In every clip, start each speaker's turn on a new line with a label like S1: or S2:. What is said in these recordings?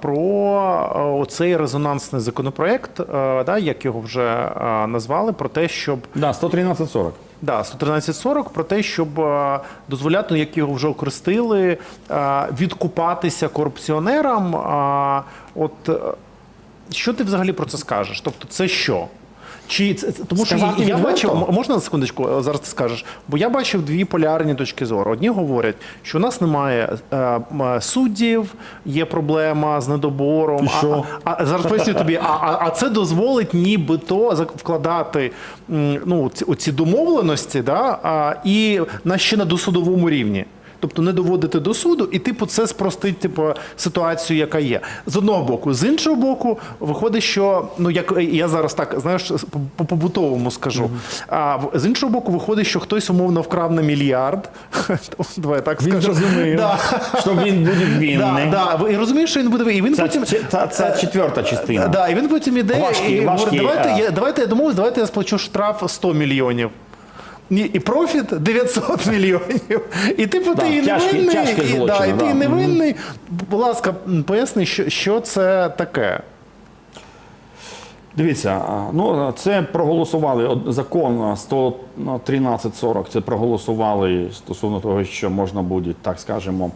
S1: про цей резонансний законопроект, е, да, як його вже е, назвали, про те, щоб
S2: Да, 113.40.
S1: Да, 113.40 про те, щоб е, дозволяти, ну, як його вже окрестили, е, відкупатися корупціонерам. От е, що ти взагалі про це скажеш? Тобто, це що? Чи це тому, що я
S2: відверто?
S1: бачив, можна на секундочку е, зараз ти скажеш? Бо я бачив дві полярні точки зору. Одні говорять, що у нас немає е, м, суддів, є проблема з недобором.
S2: І що?
S1: А, а зараз поясню тобі, а, а, а це дозволить нібито вкладати м, ну, ці, оці домовленості, да, а, і на ще на досудовому рівні. Тобто не доводити до суду, і типу це спростить типу, ситуацію, яка є. З одного боку, з іншого боку, виходить, що ну як я зараз так знаєш, по- по побутовому скажу. А в- з іншого боку, виходить, що хтось умовно вкрав на мільярд. Давай так
S2: Він
S1: скажу.
S2: зрозумів,
S1: Да.
S2: що він буде
S1: Да,
S2: винний.
S1: да. Ви розумієш, що він буде і він
S2: Це,
S1: потім
S2: це, це, це четверта частина.
S1: Да, і він потім іде
S2: Важкі-
S1: і
S2: важкі,
S1: говорить, давайте,
S2: е.
S1: я, давайте я домовлюсь, давайте я сплачу штраф 100 мільйонів. Ні, і профіт 900 мільйонів. І типу
S2: Да,
S1: ти і
S2: тяжкі-
S1: невинний,
S2: тяжкі
S1: і, да,
S2: злочини,
S1: і ти
S2: да.
S1: і невинний. Будь ласка, поясни, що, що це таке?
S2: Дивіться, ну це проголосували закон 113.40, Це проголосували стосовно того, що можна буде, так скажемо,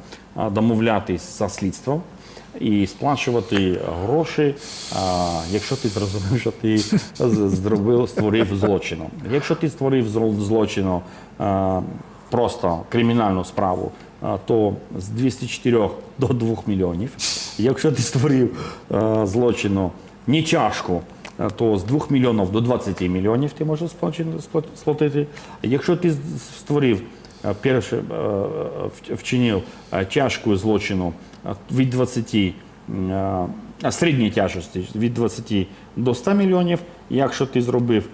S2: домовлятись за слідство і сплачувати гроші, якщо ти зрозумів, що ти зробив, створив злочину. Якщо ти створив злочину просто кримінальну справу, то з 204 до 2 мільйонів. Якщо ти створив злочину не чашку, то з 2 мільйонів до 20 мільйонів ти можеш сплатити. Якщо ти створив перше вчинив тяжку злочину від 20 а, а, середньої тяжкості від 20 до 100 мільйонів, якщо ти зробив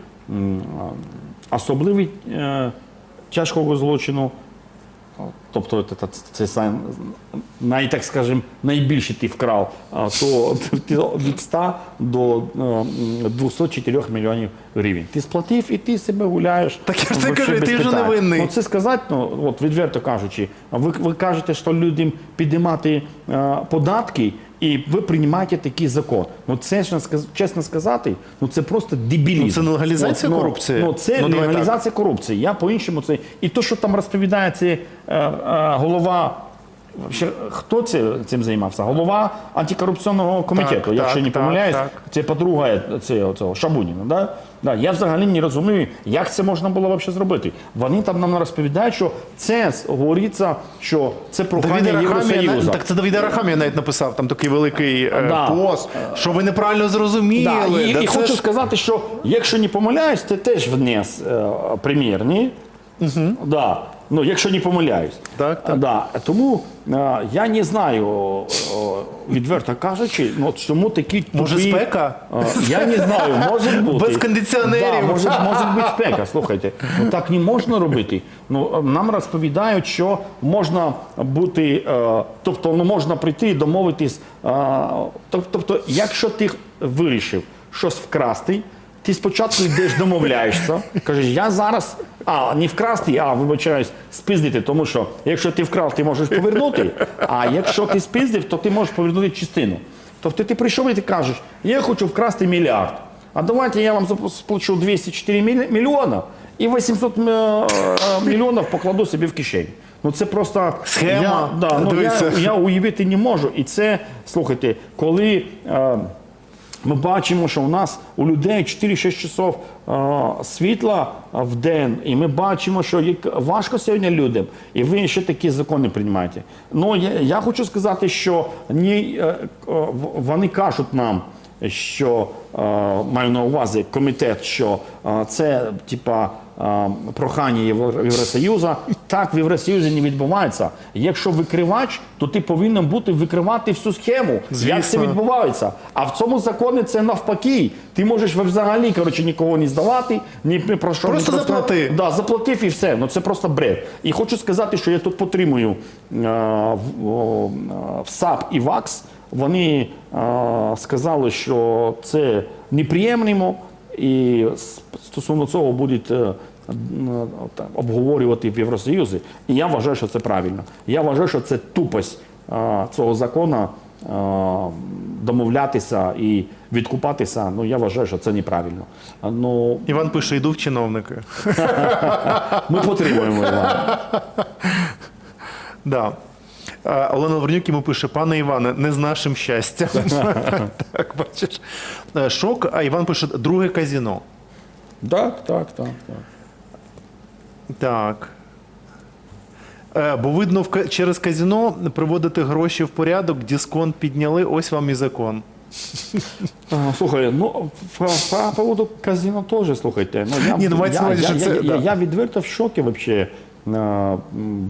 S2: особливий тяжкого злочину, Тобто це, це, най, так скажем, найбільше ти вкрав, то ти від 100 до е, 204 мільйонів гривень. Ти сплатив і ти себе гуляєш.
S1: Так я ж так кажу, ти вже невинний.
S2: Ну, це сказати, ну, от відверто кажучи, ви, ви кажете, що людям підіймати е, податки, і ви приймаєте такий закон. Ну це ж чесно сказати, ну це просто дебілізм.
S1: Ну, це не легалізація
S2: ну,
S1: корупції?
S2: Ну це
S1: Ну, легалізація так.
S2: корупції. Я по-іншому це. І то, що там розповідає це е, е, голова. Ще, хто це, цим займався? Голова антикорупційного комітету,
S1: Так,
S2: якщо
S1: так,
S2: не помиляюсь,
S1: так.
S2: це подруга цього, цього Шабуніна. Да? Да, я взагалі не розумію, як це можна було взагалі зробити. Вони там нам розповідають, що це говориться, що це прохання Євросоюзу.
S1: так це Давіда Рахамія навіть написав там такий великий е,
S2: Да.
S1: пост, що ви неправильно зрозуміли.
S2: Да, і,
S1: Да
S2: і хочу
S1: ж-
S2: сказати, що якщо не помиляюсь, це теж вниз е, прем'єр, ні? Угу. Да. Ну, якщо не помиляюсь.
S1: Так, так.
S2: Да. Тому е, я не знаю, о, о, відверто кажучи, ну, чому такі тупі...
S1: Може, спека?
S2: Е, Я не знаю, може бути.
S1: Без кондиціонерів.
S2: Да, може, може бути спека. Слухайте, ну так не можна робити. Ну е, нам розповідають, що можна бути, е, тобто ну можна прийти і домовитись. е, Тобто, якщо ти вирішив щось вкрасти. Ти спочатку йдеш, домовляєшся, кажеш, я зараз, а не вкрасти, а вибачаюсь, спиздити, тому що якщо ти вкрав, ти можеш повернути, а якщо ти спиздив, то ти можеш повернути частину. Тобто ти прийшов і ти кажеш, я хочу вкрасти мільярд. А давайте я вам сплачу 204 мільйона і 800 е, мільйонів покладу собі в кишень. Ну це просто
S1: Схема.
S2: Я, да, ну, я, я уявити не можу. І це, слухайте, коли. Е, ми бачимо, що у нас у людей 4-6 часов е, світла в день, і ми бачимо, що як важко сьогодні людям, і ви ще такі закони приймаєте. Ну я, я хочу сказати, що ні, е, е, вони кажуть нам, що е, маю на увазі комітет, що е, це типа прохання Євро- Євросоюзу. Так в Євросоюзі не відбувається. Якщо викривач, то ти повинен бути викривати всю схему. Як це відбувається. А в цьому законі це навпаки. Ти можеш взагалі коротше, нікого не здавати, ні про що
S1: Просто
S2: не
S1: заплати.
S2: Да, заплатив і все. Ну це просто бред. І хочу сказати, що я тут підтримую е, в, е, в САП і ВАКС. Вони е, сказали, що це неприємно, і стосовно цього будуть. е, там, обговорювати в Євросоюзі, і я вважаю, що це правильно. Я вважаю, що це тупость е, цього закону е, домовлятися і відкупатися, ну я вважаю, що це неправильно. Ну,
S1: Іван пише: йду в чиновники.
S2: ми підтримуємо Івана.
S1: Да. Олена Лавренюк йому пише: пане Іване, не з нашим щастям. так, бачиш. Е, Шок, а Іван пише: друге казіно.
S2: Так, так, так, так.
S1: Так. Е, Бо видно, в ка- через казіно приводити гроші в порядок, дисконт підняли, ось вам і закон.
S2: А, Слухай, ну по, по поводу казино теж слухайте. Ну я,
S1: Ні, ну, мається
S2: я,
S1: увазі,
S2: я,
S1: що
S2: я,
S1: це-
S2: я,
S1: да.
S2: я відверто в шокі м,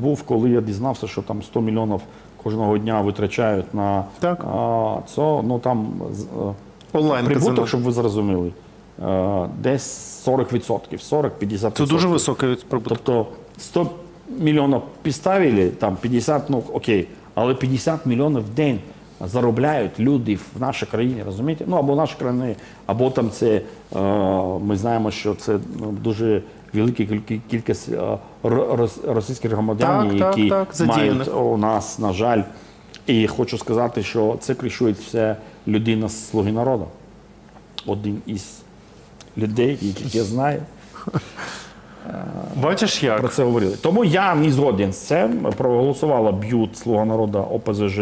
S2: був, коли я дізнався, що там 100 мільйонів кожного дня витрачають на
S1: Так.
S2: а, це, ну там е,
S1: Онлайн
S2: прибуток, щоб ви зрозуміли, е, десь 40%, 40-50%.
S1: Це дуже високий прибуток.
S2: Тобто 100 мільйонів підставили, там 50, ну окей, але 50 мільйонів в день заробляють люди в нашій країні, розумієте? Ну або в нашій країні, або там це е, ми знаємо, що це ну, дуже велика кількість е, ро- рос- російських громадян,
S1: Так, так,
S2: які
S1: так, задіяних.
S2: мають у нас, на жаль. І хочу сказати, що це кришує все людина з слуги народу. Один із людей, яких я знаю.
S1: Бачиш як?
S2: Про це говорили. Тому я не згоден з цим. Проголосувала б'ют Слуга народу ОПЗЖ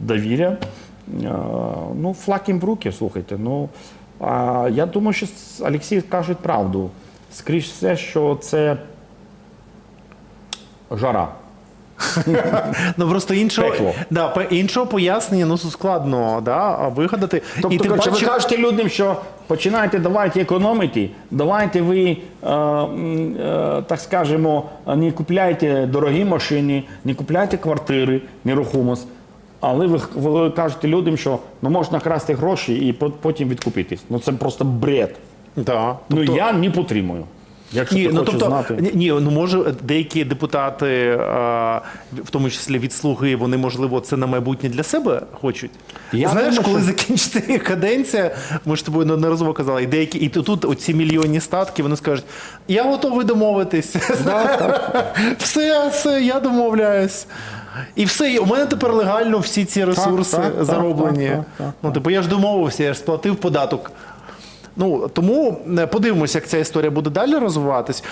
S2: довіря. Е, Ну, флаг їм в руки, слухайте. Ну, а я думаю, що Олексій каже правду. Скоріш все, що це жара.
S1: Ну просто іншого,
S2: Пекло.
S1: да, пе- іншого пояснення ну, складно да, вигадати.
S2: Тобто,
S1: тим
S2: коротше,
S1: паче-
S2: ви кажете людям, що починайте, давайте економити, давайте ви, е, м, е, так скажемо, не купляйте дорогі машини, не купляйте квартири, нерухомість. Але ви, ви кажете людям, що ну, можна красти гроші і по- потім відкупитись. Ну це просто бред.
S1: Да.
S2: Ну я не підтримую. Якщо
S1: Ні,
S2: ти
S1: ну
S2: хочеш
S1: тобто,
S2: знати.
S1: ні, ну може деякі депутати, е, в тому числі від слуги, вони можливо це на майбутнє для себе хочуть.
S2: Я
S1: Знаєш,
S2: думаю,
S1: коли
S2: що-
S1: закінчиться їх каденція, ми ж тобою неодноразово казали, і деякі, і тут оці мільйонні статки, вони скажуть: я готовий домовитись. все, все, я домовляюсь. І все, і у мене тепер легально всі ці ресурси
S2: так, так,
S1: зароблені.
S2: так, так, так,
S1: ну, типу, я ж домовився, я ж сплатив податок. Ну тому е, подивимося, як ця історія буде далі розвиватись.